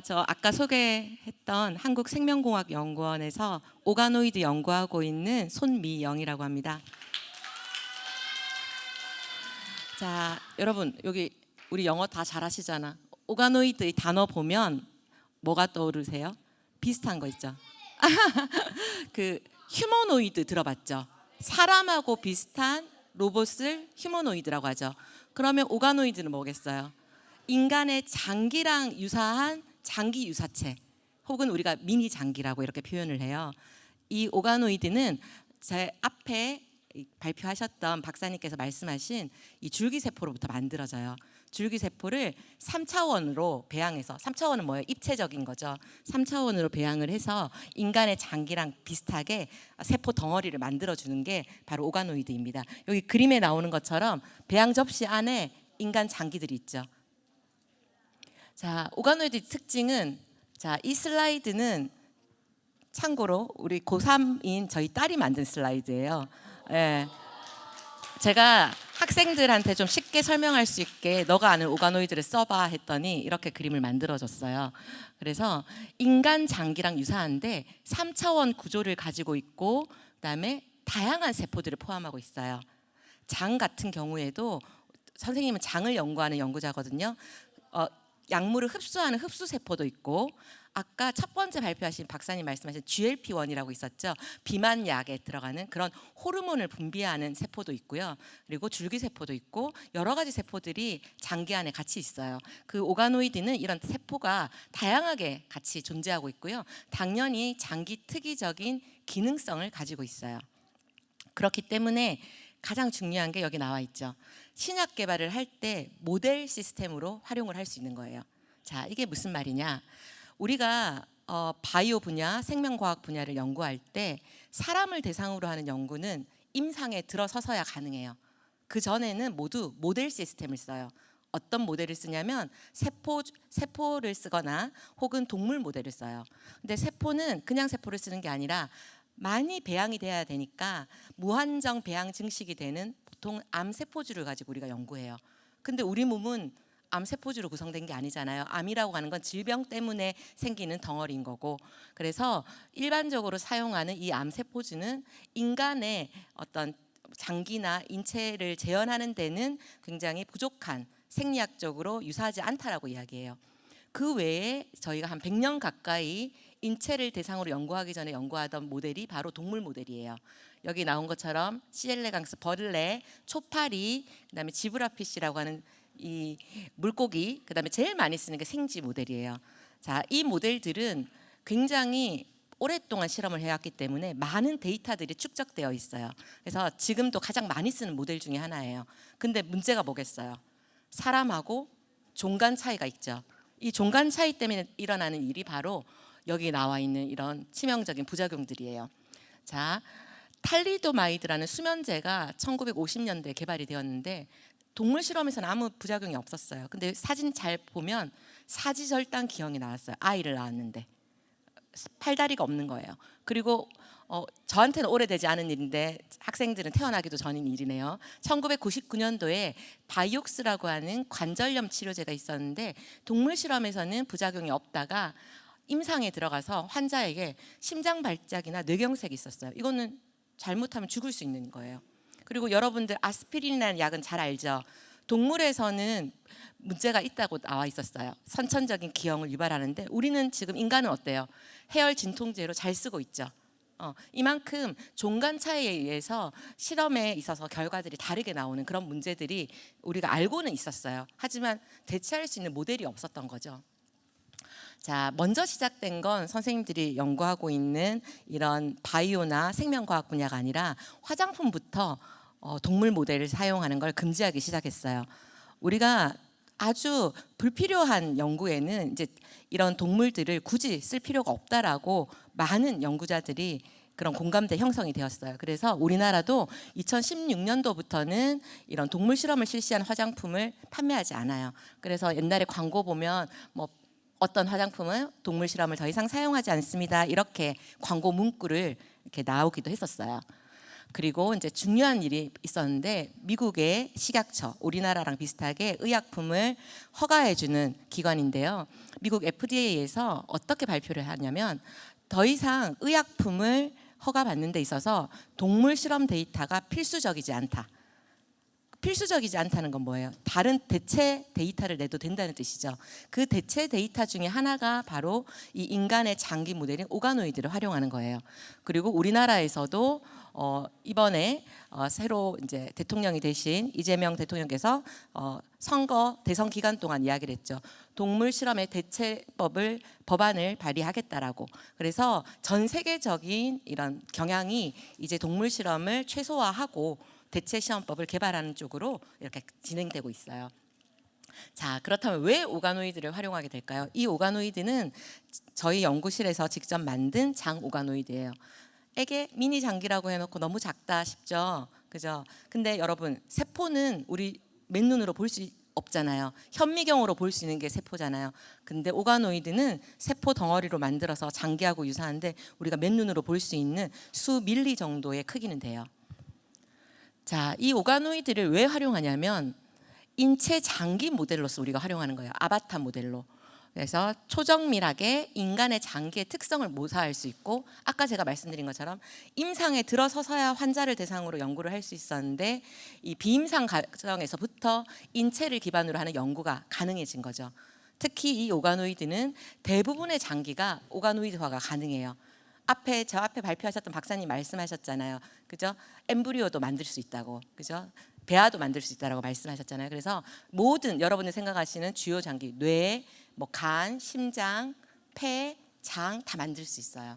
아, 저 아까 소개했던 한국생명공학연구원에서 오가노이드 연구하고 있는 손미영이라고 합니다. 자, 여러분 여기 우리 영어 다 잘하시잖아. 오가노이드 이 단어 보면 뭐가 떠오르세요? 비슷한 거 있죠. 그 휴머노이드 들어봤죠? 사람하고 비슷한 로봇을 휴머노이드라고 하죠. 그러면 오가노이드는 뭐겠어요? 인간의 장기랑 유사한 장기 유사체 혹은 우리가 미니 장기라고 이렇게 표현을 해요. 이 오가노이드는 제 앞에 이 발표하셨던 박사님께서 말씀하신 이 줄기세포로부터 만들어져요. 줄기세포를 3차원으로 배양해서 3차원은 뭐예요? 입체적인 거죠. 3차원으로 배양을 해서 인간의 장기랑 비슷하게 세포 덩어리를 만들어 주는 게 바로 오가노이드입니다. 여기 그림에 나오는 것처럼 배양 접시 안에 인간 장기들이 있죠. 자, 오가노이드 특징은 자, 이 슬라이드는 참고로 우리 고3인 저희 딸이 만든 슬라이드예요. 예. 제가 학생들한테 좀 쉽게 설명할 수 있게 너가 아는 오가노이드를 써봐 했더니 이렇게 그림을 만들어줬어요. 그래서 인간 장기랑 유사한데 3차원 구조를 가지고 있고 그다음에 다양한 세포들을 포함하고 있어요. 장 같은 경우에도 선생님은 장을 연구하는 연구자거든요. 어, 약물을 흡수하는 흡수 세포도 있고 아까 첫 번째 발표하신 박사님 말씀하신 GLP-1이라고 있었죠. 비만 약에 들어가는 그런 호르몬을 분비하는 세포도 있고요. 그리고 줄기 세포도 있고 여러 가지 세포들이 장기 안에 같이 있어요. 그 오가노이드는 이런 세포가 다양하게 같이 존재하고 있고요. 당연히 장기 특이적인 기능성을 가지고 있어요. 그렇기 때문에 가장 중요한 게 여기 나와 있죠. 신약 개발을 할 때 모델 시스템으로 활용을 할 수 있는 거예요. 자, 이게 무슨 말이냐? 우리가 어, 바이오 분야, 생명과학 분야를 연구할 때 사람을 대상으로 하는 연구는 임상에 들어서서야 가능해요. 그 전에는 모두 모델 시스템을 써요. 어떤 모델을 쓰냐면 세포 세포를 쓰거나 혹은 동물 모델을 써요. 근데 세포는 그냥 세포를 쓰는 게 아니라 많이 배양이 돼야 되니까 무한정 배양 증식이 되는 보통 암 세포주를 가지고 우리가 연구해요. 근데 우리 몸은 암 세포주로 구성된 게 아니잖아요. 암이라고 하는 건 질병 때문에 생기는 덩어리인 거고. 그래서 일반적으로 사용하는 이 암 세포주는 인간의 어떤 장기나 인체를 재현하는 데는 굉장히 부족한 생리학적으로 유사하지 않다라고 이야기해요. 그 외에 저희가 한 100년 가까이 인체를 대상으로 연구하기 전에 연구하던 모델이 바로 동물 모델이에요. 여기 나온 것처럼 시엘레강스 벌레, 초파리, 그다음에 지브라피시라고 하는 이 물고기, 그다음에 제일 많이 쓰는 게 생쥐 모델이에요. 자, 이 모델들은 굉장히 오랫동안 실험을 해왔기 때문에 많은 데이터들이 축적되어 있어요. 그래서 지금도 가장 많이 쓰는 모델 중에 하나예요. 근데 문제가 뭐겠어요? 사람하고 종간 차이가 있죠. 이 종간 차이 때문에 일어나는 일이 바로 여기 나와 있는 이런 치명적인 부작용들이에요. 자, 탈리도마이드라는 수면제가 1950년대 개발이 되었는데 동물 실험에서는 아무 부작용이 없었어요. 근데 사진 잘 보면 사지절단 기형이 나왔어요. 아이를 낳았는데 팔다리가 없는 거예요. 그리고 어, 저한테는 오래되지 않은 일인데 학생들은 태어나기도 전인 일이네요. 1999년도에 바이옥스라고 하는 관절염 치료제가 있었는데 동물 실험에서는 부작용이 없다가 임상에 들어가서 환자에게 심장 발작이나 뇌경색이 있었어요. 이거는 잘못하면 죽을 수 있는 거예요. 그리고 여러분들 아스피린이라는 약은 잘 알죠. 동물에서는 문제가 있다고 나와 있었어요. 선천적인 기형을 유발하는데 우리는 지금 인간은 어때요? 해열 진통제로 잘 쓰고 있죠. 어, 이만큼 종간 차이에 의해서 실험에 있어서 결과들이 다르게 나오는 그런 문제들이 우리가 알고는 있었어요. 하지만 대체할 수 있는 모델이 없었던 거죠. 자, 먼저 시작된 건 선생님들이 연구하고 있는 이런 바이오나 생명과학 분야가 아니라 화장품부터 어, 동물 모델을 사용하는 걸 금지하기 시작했어요. 우리가 아주 불필요한 연구에는 이제 이런 동물들을 굳이 쓸 필요가 없다라고 많은 연구자들이 그런 공감대 형성이 되었어요. 그래서 우리나라도 2016년도부터는 이런 동물 실험을 실시한 화장품을 판매하지 않아요. 그래서 옛날에 광고 보면 뭐 어떤 화장품은 동물 실험을 더 이상 사용하지 않습니다. 이렇게 광고 문구를 이렇게 나오기도 했었어요. 그리고 이제 중요한 일이 있었는데 미국의 식약처 우리나라랑 비슷하게 의약품을 허가해주는 기관인데요. 미국 FDA에서 어떻게 발표를 하냐면 더 이상 의약품을 허가받는 데 있어서 동물 실험 데이터가 필수적이지 않다. 필수적이지 않다는 건 뭐예요? 다른 대체 데이터를 내도 된다는 뜻이죠. 그 대체 데이터 중에 하나가 바로 이 인간의 장기 모델인 오가노이드를 활용하는 거예요. 그리고 우리나라에서도 어, 이번에 어, 새로 이제 대통령이 되신 이재명 대통령께서 어, 선거 대선 기간 동안 이야기를 했죠. 동물 실험의 대체법을 법안을 발의하겠다라고. 그래서 전 세계적인 이런 경향이 이제 동물 실험을 최소화하고 대체 시험법을 개발하는 쪽으로 이렇게 진행되고 있어요. 자, 그렇다면 왜 오가노이드를 활용하게 될까요? 이 오가노이드는 저희 연구실에서 직접 만든 장 오가노이드예요. 에게 미니 장기라고 해놓고 너무 작다 싶죠. 그죠? 근데 여러분 세포는 우리 맨눈으로 볼 수 없잖아요. 현미경으로 볼 수 있는 게 세포잖아요. 근데 오가노이드는 세포 덩어리로 만들어서 장기하고 유사한데 우리가 맨눈으로 볼 수 있는 수 밀리 정도의 크기는 돼요. 자, 이 오가노이드를 왜 활용하냐면 인체 장기 모델로서 우리가 활용하는 거예요. 아바타 모델로. 그래서 초정밀하게 인간의 장기의 특성을 모사할 수 있고 아까 제가 말씀드린 것처럼 임상에 들어서서야 환자를 대상으로 연구를 할 수 있었는데 이 비임상 과정에서부터 인체를 기반으로 하는 연구가 가능해진 거죠. 특히 이 오가노이드는 대부분의 장기가 오가노이드화가 가능해요. 앞에 저 앞에 발표하셨던 박사님 말씀하셨잖아요. 그죠? 엠브리오도 만들 수 있다고. 그죠? 배아도 만들 수 있다라고 말씀하셨잖아요. 그래서 모든 여러분이 생각하시는 주요 장기, 뇌, 뭐 간, 심장, 폐, 장 다 만들 수 있어요.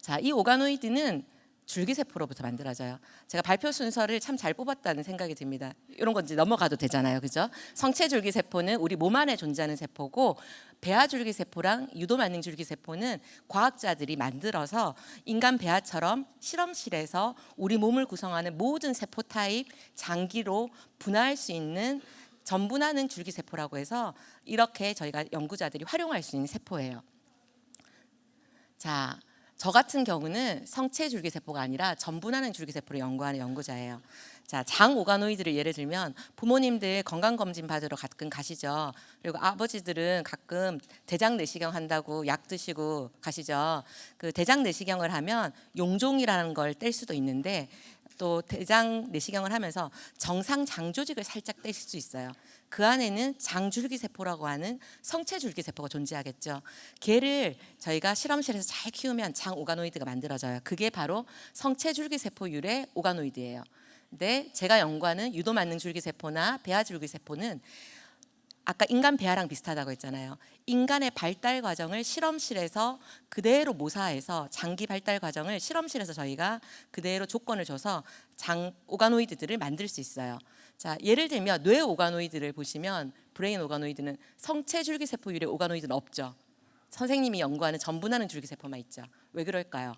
자, 이 오가노이드는 줄기세포로부터 만들어져요. 제가 발표 순서를 참 잘 뽑았다는 생각이 듭니다. 이런 건 이제 넘어가도 되잖아요. 그죠? 성체 줄기세포는 우리 몸 안에 존재하는 세포고 배아 줄기세포랑 유도 만능 줄기세포는 과학자들이 만들어서 인간 배아처럼 실험실에서 우리 몸을 구성하는 모든 세포 타입 장기로 분화할 수 있는 전분하는 줄기세포라고 해서 이렇게 저희가 연구자들이 활용할 수 있는 세포예요. 자, 저 같은 경우는 성체 줄기세포가 아니라 전분하는 줄기세포를 연구하는 연구자예요. 자, 장 오가노이드를 예를 들면 부모님들 건강 검진 받으러 가끔 가시죠. 그리고 아버지들은 가끔 대장 내시경 한다고 약 드시고 가시죠. 그 대장 내시경을 하면 용종이라는 걸 뗄 수도 있는데 또 대장 내시경을 하면서 정상 장 조직을 살짝 뗄수 있어요. 그 안에는 장줄기 세포라고 하는 성체 줄기 세포가 존재하겠죠. 걔를 저희가 실험실에서 잘 키우면 장 오가노이드가 만들어져요. 그게 바로 성체 줄기 세포 유래 오가노이드예요. 근데 제가 연구하는 유도 만능 줄기 세포나 배아 줄기 세포는 아까 인간 배아랑 비슷하다고 했잖아요. 인간의 발달 과정을 실험실에서 그대로 모사해서 장기 발달 과정을 실험실에서 저희가 그대로 조건을 줘서 장 오가노이드들을 만들 수 있어요. 자, 예를 들면 뇌 오가노이드를 보시면 브레인 오가노이드는 성체 줄기 세포 유래 오가노이드는 없죠. 선생님이 연구하는 전분하는 줄기 세포만 있죠. 왜 그럴까요?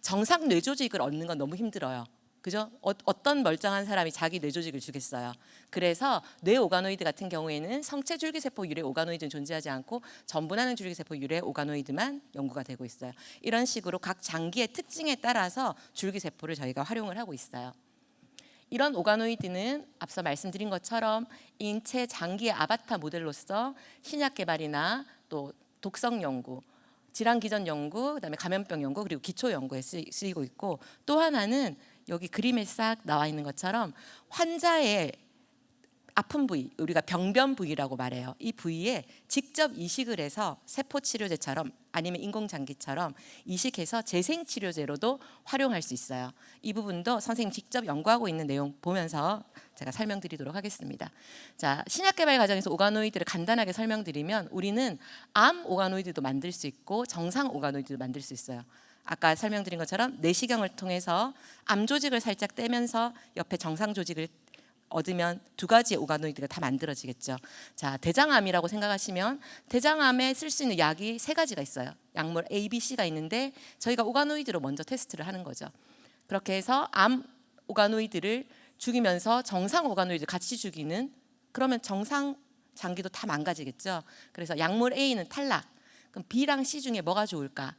정상 뇌 조직을 얻는 건 너무 힘들어요. 그죠? 어, 어떤 멀쩡한 사람이 자기 뇌 조직을 주겠어요. 그래서 뇌 오가노이드 같은 경우에는 성체 줄기세포 유래 오가노이드는 존재하지 않고 전분하는 줄기세포 유래 오가노이드만 연구가 되고 있어요. 이런 식으로 각 장기의 특징에 따라서 줄기세포를 저희가 활용을 하고 있어요. 이런 오가노이드는 앞서 말씀드린 것처럼 인체 장기의 아바타 모델로서 신약 개발이나 또 독성 연구, 질환 기전 연구, 그다음에 감염병 연구 그리고 기초 연구에 쓰이고 있고 또 하나는 여기 그림에 싹 나와 있는 것처럼 환자의 아픈 부위, 우리가 병변 부위라고 말해요. 이 부위에 직접 이식을 해서 세포 치료제처럼 아니면 인공장기처럼 이식해서 재생 치료제로도 활용할 수 있어요. 이 부분도 선생님 직접 연구하고 있는 내용 보면서 제가 설명드리도록 하겠습니다. 자, 신약 개발 과정에서 오가노이드를 간단하게 설명드리면 우리는 암 오가노이드도 만들 수 있고 정상 오가노이드도 만들 수 있어요. 아까 설명드린 것처럼 내시경을 통해서 암 조직을 살짝 떼면서 옆에 정상 조직을 얻으면 두 가지의 오가노이드가 다 만들어지겠죠. 자, 대장암이라고 생각하시면 대장암에 쓸 수 있는 약이 세 가지가 있어요. 약물 A, B, C가 있는데 저희가 오가노이드로 먼저 테스트를 하는 거죠. 그렇게 해서 암 오가노이드를 죽이면서 정상 오가노이드 같이 죽이는 그러면 정상 장기도 다 망가지겠죠. 그래서 약물 A는 탈락. 그럼 B랑 C 중에 뭐가 좋을까?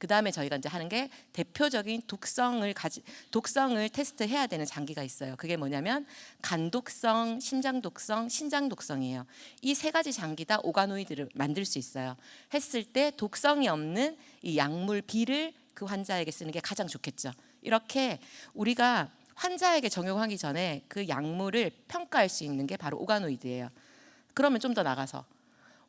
그 다음에 저희가 이제 하는 게 대표적인 독성을 가지 독성을 테스트해야 되는 장기가 있어요. 그게 뭐냐면 간 독성, 심장 독성, 신장 독성이에요. 이 세 가지 장기 다 오가노이드를 만들 수 있어요. 했을 때 독성이 없는 이 약물 B를 그 환자에게 쓰는 게 가장 좋겠죠. 이렇게 우리가 환자에게 적용하기 전에 그 약물을 평가할 수 있는 게 바로 오가노이드예요. 그러면 좀 더 나가서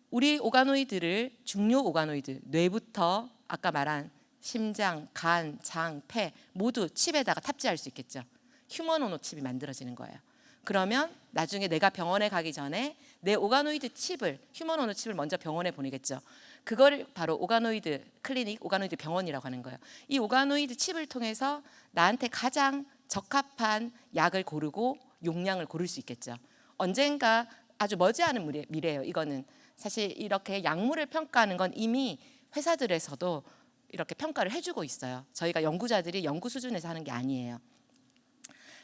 우리 오가노이드를 중요 오가노이드 뇌부터 아까 말한 심장, 간, 장, 폐 모두 칩에다가 탑재할 수 있겠죠. 휴머노노 칩이 만들어지는 거예요. 그러면 나중에 내가 병원에 가기 전에 내 오가노이드 칩을 휴머노노 칩을 먼저 병원에 보내겠죠. 그걸 바로 오가노이드 클리닉, 오가노이드 병원이라고 하는 거예요. 이 오가노이드 칩을 통해서 나한테 가장 적합한 약을 고르고 용량을 고를 수 있겠죠. 언젠가 아주 머지않은 미래- 미래예요. 이거는 사실 이렇게 약물을 평가하는 건 이미 회사들에서도 이렇게 평가를 해주고 있어요. 저희가 연구자들이 연구 수준에서 하는 게 아니에요.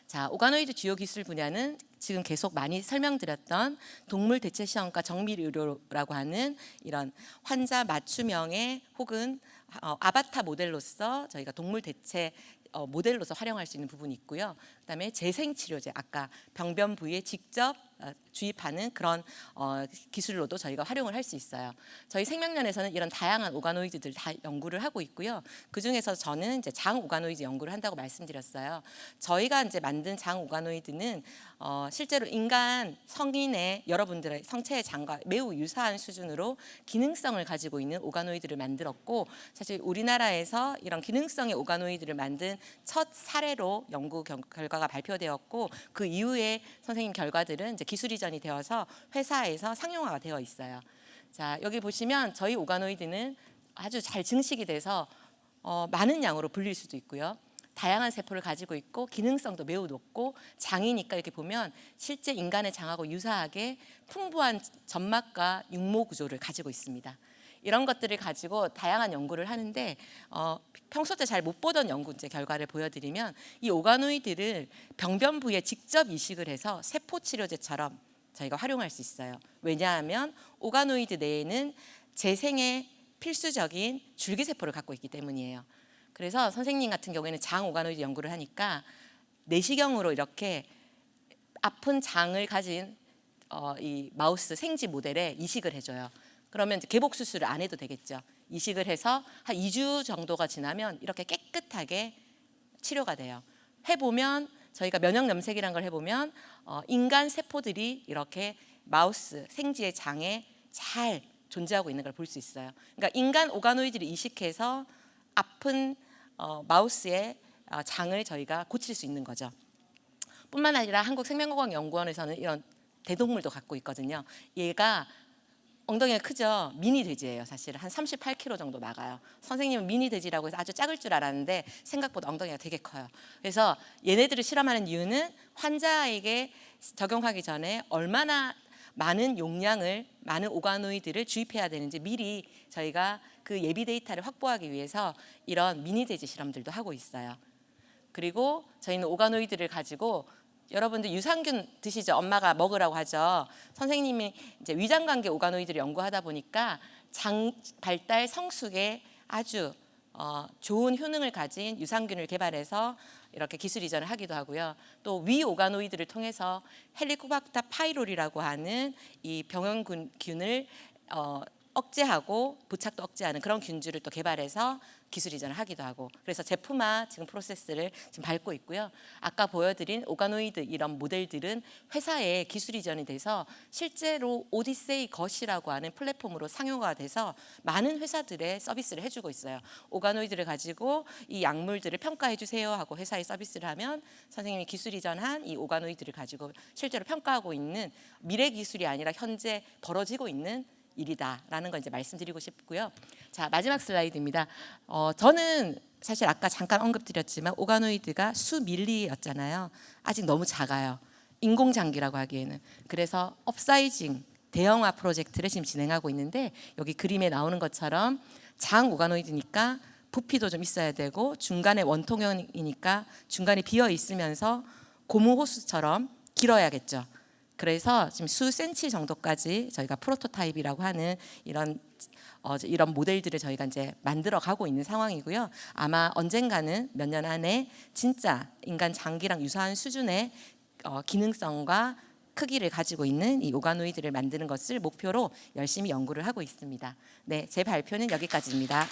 자, 오가노이드 주요 기술 분야는 지금 계속 많이 설명드렸던 동물 대체 시험과 정밀 의료라고 하는 이런 환자 맞춤형의 혹은 어, 아바타 모델로서 저희가 동물 대체 어, 모델로서 활용할 수 있는 부분이 있고요. 그다음에 재생 치료제 아까 병변 부위에 직접 어, 주입하는 그런 어, 기술로도 저희가 활용을 할 수 있어요. 저희 생명연에서는 이런 다양한 오가노이드들 다 연구를 하고 있고요. 그 중에서 저는 이제 장 오가노이드 연구를 한다고 말씀드렸어요. 저희가 이제 만든 장 오가노이드는 어, 실제로 인간 성인의 여러분들의 성체의 장과 매우 유사한 수준으로 기능성을 가지고 있는 오가노이드를 만들었고 사실 우리나라에서 이런 기능성의 오가노이드를 만든 첫 사례로 연구 경- 결과가 발표되었고 그 이후에 선생님 결과들은 이제 기술 이전이 되어서 회사에서 상용화가 되어 있어요. 자 여기 보시면 저희 오가노이드는 아주 잘 증식이 돼서 어, 많은 양으로 불릴 수도 있고요. 다양한 세포를 가지고 있고 기능성도 매우 높고 장이니까 이렇게 보면 실제 인간의 장하고 유사하게 풍부한 점막과 육모 구조를 가지고 있습니다. 이런 것들을 가지고 다양한 연구를 하는데 어, 평소 때 잘 못 보던 연구 이제 결과를 보여드리면 이 오가노이드를 병변 부위에 직접 이식을 해서 세포 치료제처럼 저희가 활용할 수 있어요. 왜냐하면 오가노이드 내에는 재생의 필수적인 줄기세포를 갖고 있기 때문이에요. 그래서 선생님 같은 경우에는 장 오가노이드 연구를 하니까 내시경으로 이렇게 아픈 장을 가진 어, 이 마우스 생쥐 모델에 이식을 해줘요. 그러면 이제 개복 수술을 안 해도 되겠죠. 이식을 해서 한 2주 정도가 지나면 이렇게 깨끗하게 치료가 돼요. 해보면 저희가 면역 염색이란 걸 해보면 어, 인간 세포들이 이렇게 마우스 생쥐의 장에 잘 존재하고 있는 걸 볼 수 있어요. 그러니까 인간 오가노이드를 이식해서 아픈 어, 마우스의 어, 장을 저희가 고칠 수 있는 거죠. 뿐만 아니라 한국생명건강연구원에서는 이런 대동물도 갖고 있거든요. 얘가 엉덩이가 크죠. 미니 돼지예요, 사실 한 38kg 정도 나가요. 선생님은 미니 돼지라고 해서 아주 작을 줄 알았는데 생각보다 엉덩이가 되게 커요. 그래서 얘네들을 실험하는 이유는 환자에게 적용하기 전에 얼마나 많은 용량을 많은 오가노이드를 주입해야 되는지 미리 저희가 그 예비 데이터를 확보하기 위해서 이런 미니 돼지 실험들도 하고 있어요. 그리고 저희는 오가노이드를 가지고 여러분들 유산균 드시죠? 엄마가 먹으라고 하죠. 선생님이 이제 위장관계 오가노이드를 연구하다 보니까 장 발달 성숙에 아주 어, 좋은 효능을 가진 유산균을 개발해서 이렇게 기술 이전을 하기도 하고요. 또 위 오가노이드를 통해서 헬리코박터 파이로리라고 하는 이 병원균을 어, 억제하고 부착도 억제하는 그런 균주를 또 개발해서 기술 이전을 하기도 하고 그래서 제품화 지금 프로세스를 지금 밟고 있고요. 아까 보여드린 오가노이드 이런 모델들은 회사에 기술 이전이 돼서 실제로 오디세이 것이라고 하는 플랫폼으로 상용화가 돼서 많은 회사들의 서비스를 해주고 있어요. 오가노이드를 가지고 이 약물들을 평가해 주세요 하고 회사에 서비스를 하면 선생님이 기술 이전한 이 오가노이드를 가지고 실제로 평가하고 있는 미래 기술이 아니라 현재 벌어지고 있는 일이다라는 걸 이제 말씀드리고 싶고요. 자 마지막 슬라이드입니다. 어, 저는 사실 아까 잠깐 언급드렸지만 오가노이드가 수 밀리였잖아요. 아직 너무 작아요. 인공 장기라고 하기에는 그래서 업사이징 대형화 프로젝트를 지금 진행하고 있는데 여기 그림에 나오는 것처럼 장 오가노이드니까 부피도 좀 있어야 되고 중간에 원통형이니까 중간에 비어 있으면서 고무 호수처럼 길어야겠죠. 그래서 지금 수 센치 정도까지 저희가 프로토타입이라고 하는 이런 어, 이런 모델들을 저희가 이제 만들어 가고 있는 상황이고요. 아마 언젠가는 몇 년 안에 진짜 인간 장기랑 유사한 수준의 어, 기능성과 크기를 가지고 있는 이 오가노이드를 만드는 것을 목표로 열심히 연구를 하고 있습니다. 네, 제 발표는 여기까지입니다.